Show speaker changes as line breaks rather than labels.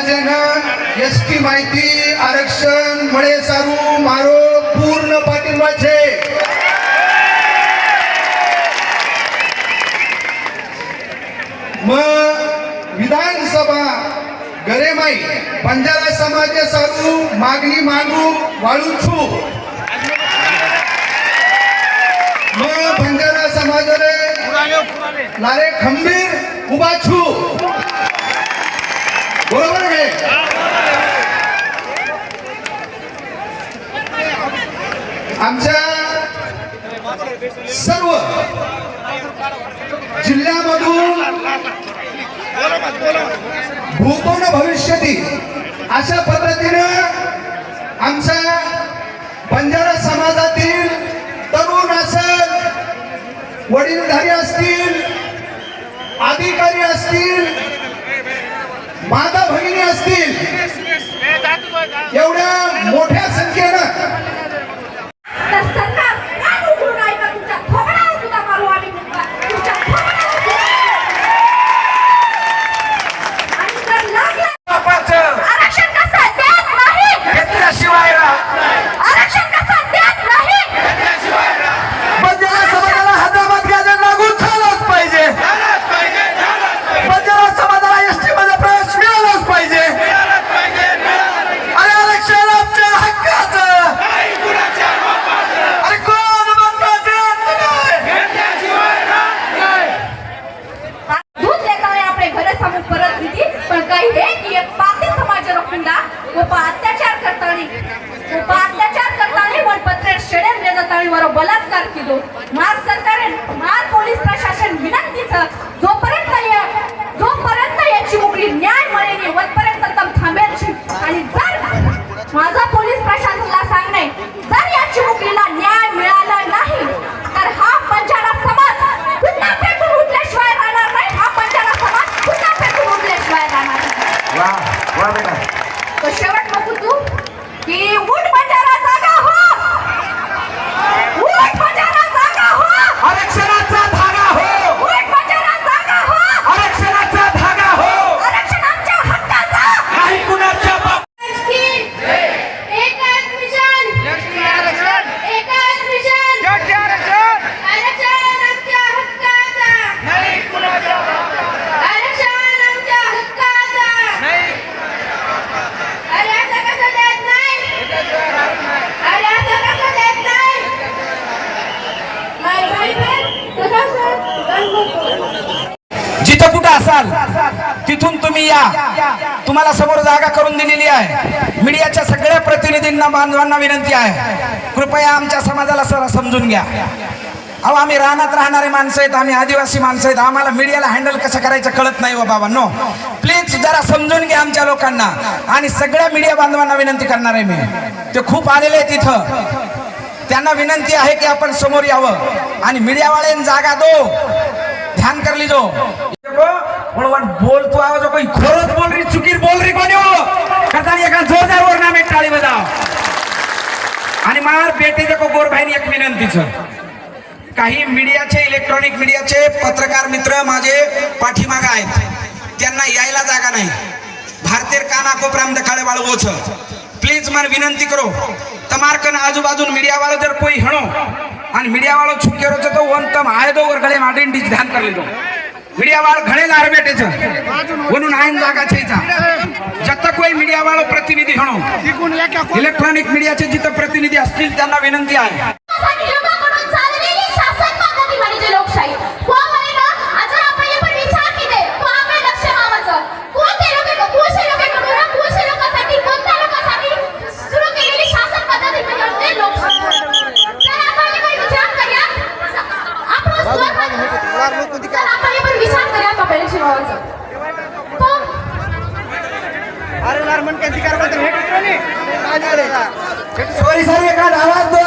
સમાજને એસટી માહિતી આરક્ષણ મળે સારું સારું માગણી માંગુ વાળું છું. બંજારા સમાજને લારે ખંભીર ઊભા છું. आमच्या सर्व जिल्ह्यामधून भूतोन भविष्यती अशा पद्धतीनं आमच्या बंजारा समाजातील तरुण असेल वडीलधारी असतील अधिकारी असतील माता भगिनी असतील एवढ्या मोठ्या
बलात्कार केलो मार सरकार मार पोलीस प्रशासन विनंतीचं जोपर्यंत या- जोपर्यंत याची मोकळी न्याय मिळेल वरपर्यंत तम थांबेल आणि जर माझा पोलीस प्रशासनाला सांगणे जर
असाल तिथून तुम्ही या. तुम्हाला समोर जागा करून दिलेली आहे. मीडियाच्या सगळ्या प्रतिनिधींना बांधवांना विनंती आहे. कृपया आमच्या समाजाला सर समजून घ्या. अहो आम्ही रानात राहणारे माणसं आहेत आम्ही आदिवासी माणसं आहेत. आम्हाला मीडियाला हँडल कसं करायचं कळत नाही हो बाबा नो प्लीज जरा समजून घ्या आमच्या लोकांना. आणि सगळ्या मीडिया बांधवांना विनंती करणार आहे मी. ते खूप आलेले आहेत इथं. त्यांना विनंती आहे की आपण समोर यावं. आणि मीडियावाल्यांनी जागा दो. ध्यान करली जो म्हणून बोलतो आवाज काही खरंच बोल रे चुकीर बोल रे कोणी हो. एका जोरदार वर नामे टाळी बजाव. आणि मार बेटे गोर भाईनी एक विनंतीचं. काही मीडियाचे इलेक्ट्रॉनिक मीडियाचे पत्रकार मित्र माझे पाठीमाग आहेत. त्यांना यायला जागा नाही. भारतीय काना कोपराम दखाळे वो ओछ प्लीज मार विनंती करो. तमारकन आजूबाजून मीडिया वाला जर कोई हणो. आणि मीडिया वाला छुकेरो तो वन तम आय दो और गले माडेन ध्यान कर ले दो मीडिया वाल घणे लार बैठे थे उन्होंने आयन जागा छै जब तक कोई मीडिया वालो प्रतिनिधि हणो इलेक्ट्रॉनिक मीडिया मीडियाचे जितने प्रतिनिधि असतील जाना विनंती आहे.
सॉरी
सर एखाद आवाज दो